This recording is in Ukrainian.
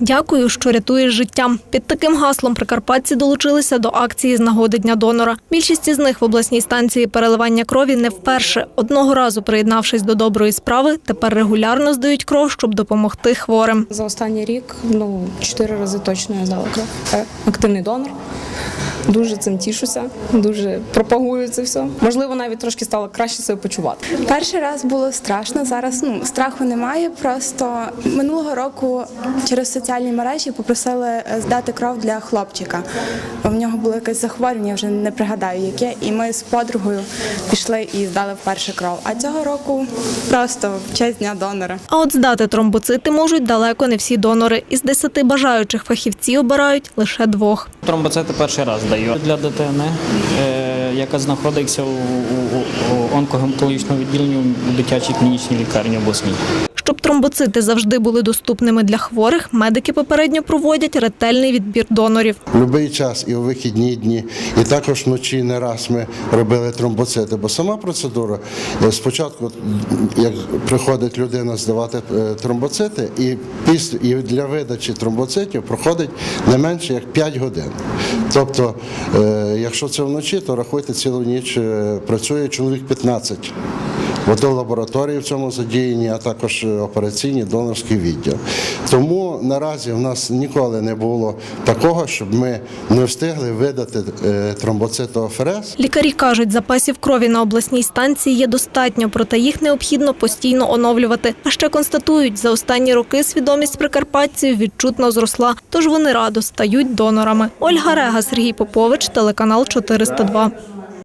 Дякую, що рятуєш життя. Під таким гаслом прикарпатці долучилися до акції з нагоди Дня донора. Більшість із них в обласній станції переливання крові не вперше. Одного разу приєднавшись до доброї справи, тепер регулярно здають кров, щоб допомогти хворим. За останній рік ну чотири рази точно я здала кров. Е, Активний донор. Дуже цим тішуся, дуже пропагую це все. Можливо, навіть трошки стало краще себе почувати. Перший раз було страшно. Зараз ну страху немає. Просто минулого року через соціальні мережі попросили е, здати кров для хлопчика. В нього було якесь захворювання, вже не пригадаю яке. І ми з подругою пішли і здали вперше кров. А цього року просто в честь дня донора. А от здати тромбоцити можуть далеко не всі донори. Із десяти бажаючих фахівці обирають лише двох. Тромбоцити перший раз даю для дитини, е, яка знаходиться у онкогематологічному відділенні у дитячій клінічній лікарні обласній. Щоб тромбоцити завжди були доступними для хворих, медики попередньо проводять ретельний відбір донорів. Будь-який час і у вихідні дні, і також вночі не раз ми робили тромбоцити. Бо сама процедура е, спочатку, як приходить людина здавати е, тромбоцити, і після для видачі тромбоцитів проходить не менше як 5 годин. Тобто, е, якщо це вночі, то рахуйте цілу ніч працює чоловік 15. Бо то лабораторії в цьому задіяні, а також операційні донорський відділ. Тому наразі в нас ніколи не було такого, щоб ми не встигли видати е, тромбоцитоферез. Лікарі кажуть, запасів крові на обласній станції є достатньо, проте їх необхідно постійно оновлювати. А ще констатують, за останні роки свідомість прикарпатців відчутно зросла, тож вони радо стають донорами. Ольга Рега, Сергій Попович, телеканал 402.